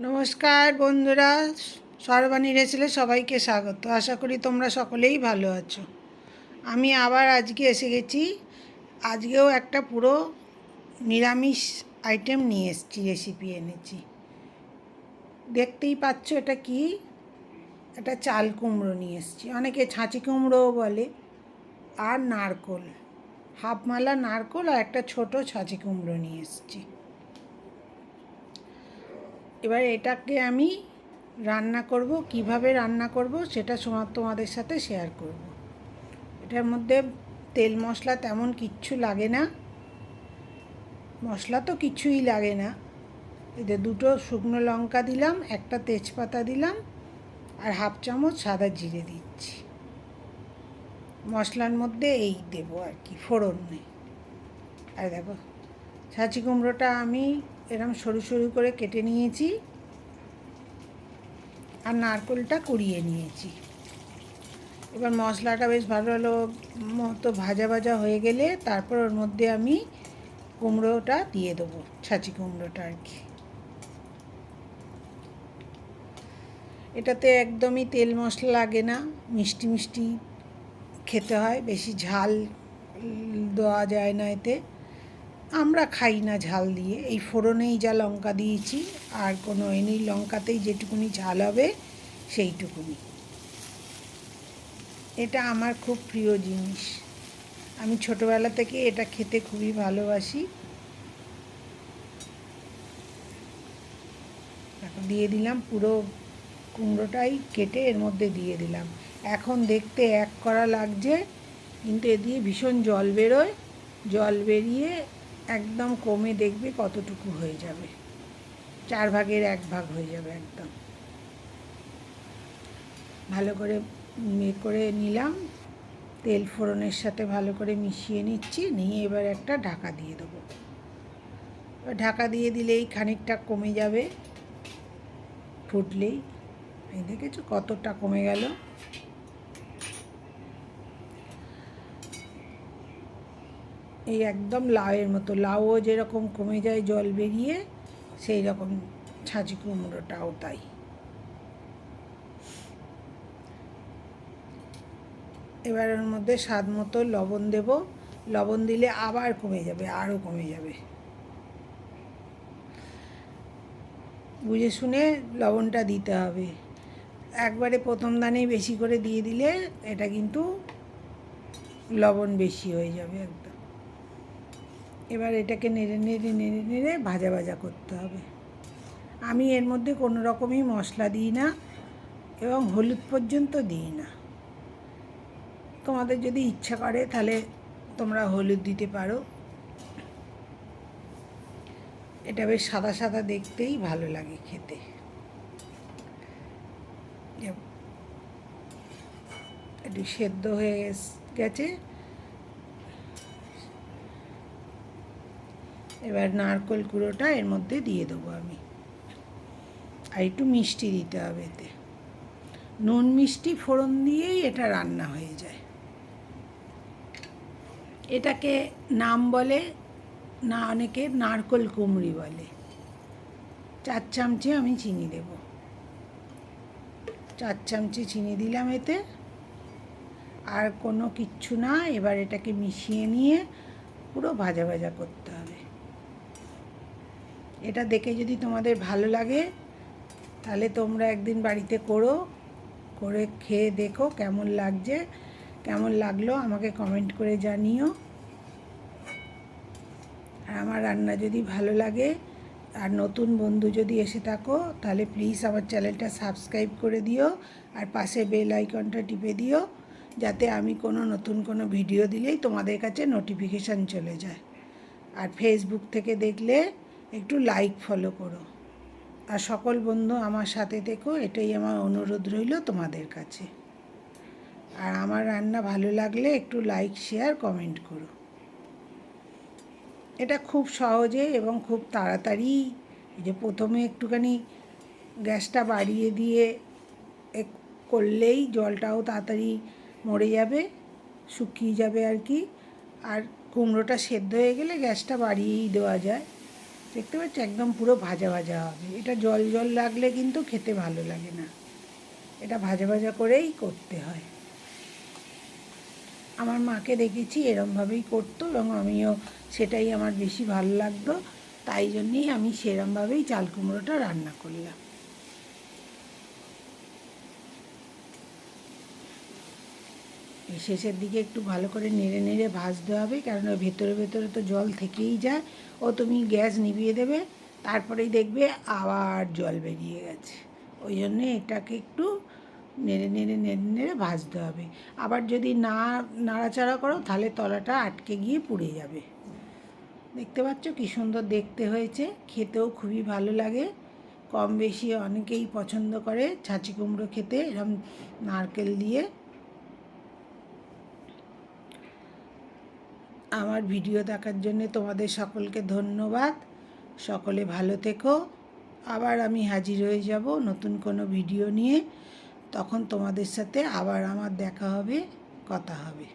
নমস্কার বন্ধুরা সর্বাণী রেসিলে সবাইকে স্বাগত। আশা করি তোমরা সকলেই ভালো আছো। আমি আবার আজকে এসে গেছি। আজকেও একটা পুরো নিরামিষ আইটেম নিয়ে এসেছি রেসিপি এনেছি। দেখতেই পাচ্ছ এটা কি? এটা চাল কুমড়ো নিয়ে এসেছি। অনেকে ছাঁচি কুমড়োও বলে আর নারকোল। হাফ মালা নারকোল আর একটা ছোট ছাঁচি কুমড়ো নিয়ে এসেছি। এবার এটাকে আমি রান্না করব, কীভাবে রান্না করব সেটা তোমাদের সাথে শেয়ার করব। এটার মধ্যে তেল মশলা তেমন কিচ্ছু লাগে না। মশলা তো কিছুই লাগে না। এতে দুটো শুকনো লঙ্কা দিলাম, একটা তেজপাতা দিলাম, আর হাফ চামচ সাদা জিরে দিচ্ছি। মশলার মধ্যে এই দেবো আর কি, ফোড়ন নেই। আর দেখো ছাঁচি কুমড়োটা আমি এরম সরু সরু করে কেটে নিয়েছি আর নারকোলটা কুড়িয়ে নিয়েছি। এবার মশলাটা বেশ ভালো ভালো মতো ভাজা ভাজা হয়ে গেলে তারপর ওর মধ্যে আমি কুমড়োটা দিয়ে দেবো, ছাঁচি কুমড়োটা আর কি। এটাতে একদমই তেল মশলা লাগে না, মিষ্টি মিষ্টি খেতে হয়, বেশি ঝাল দেওয়া যায় না এতে। আমরা খাই না ঝাল দিয়ে। এই ফোড়নেই যা লঙ্কা দিয়েছি, আর কোনো এনি লঙ্কাতেই যেটুকুনি ঝাল হবে, সেইটুকুনি। এটা আমার খুব প্রিয় জিনিস। আমি ছোটোবেলা থেকে এটা খেতে খুবই ভালোবাসি। দিয়ে দিলাম পুরো কুমড়োটাই কেটে এর মধ্যে দিয়ে দিলাম। এখন দেখতে এক করা লাগছে, কিন্তু এ দিয়ে ভীষণ জল বেরোয়। জল বেরিয়ে একদম কমে দেখবে কতটুকু হয়ে যাবে। চার ভাগের এক ভাগ হয়ে যাবে একদম। ভালো করে ইয়ে করে নিলাম। তেল ফোড়নের সাথে ভালো করে মিশিয়ে নিচ্ছি। নিয়ে এবার একটা ঢাকা দিয়ে দেবো। ঢাকা দিয়ে দিলেই খানিকটা কমে যাবে। ফুটলেই। দেখেছ কতটা কমে গেল। এই একদম লাউয়ের মতো। লাউও যেরকম কমে যায় জল বেরিয়ে সেই রকম ছাঁচি কুমড়োটাও তাই। এবার ওর মধ্যে স্বাদ মতো লবণ দেব। লবণ দিলে আবার কমে যাবে, আরও কমে যাবে। বুঝে শুনে লবণটা দিতে হবে। একবারে প্রথম দানেই বেশি করে দিয়ে দিলে এটা কিন্তু লবণ বেশি হয়ে যাবে একদম। এবার এটাকে নেড়ে নেড়ে নেড়ে নেড়ে ভাজা ভাজা করতে হবে। আমি এর মধ্যে কোনো রকমই মশলা দিই না এবং হলুদ পর্যন্ত দিই না। তোমাদের যদি ইচ্ছা করে তাহলে তোমরা হলুদ দিতে পারো। এটা বেশ সাদা সাদা দেখতেই ভালো লাগে খেতে। একটু সেদ্ধ হয়ে গেছে। এবার নারকোল কুড়োটা এর মধ্যে দিয়ে দেবো আমি। আর একটু মিষ্টি দিতে হবে এতে। নুন মিষ্টি ফোড়ন দিয়েই এটা রান্না হয়ে যায়। এটাকে নাম বলে, না অনেকে নারকোল কুমড়ি বলে। চার চামচে আমি চিনি দেব। চার চামচে চিনি দিলাম এতে। আর কোনো কিচ্ছু না, এবার এটাকে মিশিয়ে নিয়ে পুরো ভাজা ভাজা করতে এটা দেখে যদি তোমাদের ভালো লাগে, তাহলে তোমরা একদিন বাড়িতে করো, করে খেয়ে দেখো কেমন লাগছে, কেমন লাগল আমাকে কমেন্ট করে জানিও। আর আমার রান্না যদি ভালো লাগে, আর নতুন বন্ধু যদি এসে থাকো, তাহলে প্লিজ আমার চ্যানেলটা সাবস্ক্রাইব করে দিও, আর পাশে বেল আইকনটা টিপে দিও, যাতে আমি কোনো নতুন কোনো ভিডিও দিলেই তোমাদের কাছে নোটিফিকেশান চলে যায়। আর ফেসবুক থেকে দেখলে একটু লাইক ফলো করো। আর সকল বন্ধু আমার সাথে দেখো এটাই আমার অনুরোধ রইল তোমাদের কাছে। আর আমার রান্না ভালো লাগলে একটু লাইক শেয়ার কমেন্ট করো। এটা খুব সহজে এবং খুব তাড়াতাড়ি যে প্রথমে একটুখানি গ্যাসটা বাড়িয়ে দিয়ে এক করলেই জলটাও তাড়াতাড়ি মরে যাবে, শুকিয়ে যাবে আর কি। আর কুমড়োটা সেদ্ধ হয়ে গেলে গ্যাসটা বাড়িয়েই দেওয়া যায়। দেখতে পাচ্ছ একদম পুরো ভাজা ভাজা হবে। এটা জল জল লাগলে কিন্তু খেতে ভালো লাগে না। এটা ভাজা ভাজা করেই করতে হয়। আমার মাকে দেখেছি এরমভাবেই করতো এবং আমিও সেটাই আমার বেশি ভালো লাগতো। তাই জন্যেই আমি সেরমভাবেই চাল কুমড়োটা রান্না করলাম। শেষের দিকে একটু ভালো করে নেড়ে নেড়ে ভাজতে হবে কারণ ওই ভেতরে ভেতরে তো জল থেকেই যায়। ও তুমি গ্যাস নিভিয়ে দেবে, তারপরেই দেখবে আবার জল বেরিয়ে গেছে। ওই জন্যে এটাকে একটু নেড়ে নেড়ে নেড়ে নেড়ে ভাজতে হবে। আবার যদি না নাড়াচাড়া করো, তাহলে তলাটা আটকে গিয়ে পুড়ে যাবে। দেখতে পাচ্ছ কী সুন্দর দেখতে হয়েছে, খেতেও খুবই ভালো লাগে। কম বেশি অনেকেই পছন্দ করে, ছাঁচি কুমড়ো খেতে, এরম নারকেল দিয়ে। আমার ভিডিও দেখার জন্য তোমাদের সকলকে ধন্যবাদ। সকলে ভালো থেকো। আবার আমি হাজির হয়ে যাব নতুন কোনো ভিডিও নিয়ে। তখন তোমাদের সাথে আবার আমার দেখা হবে, কথা হবে।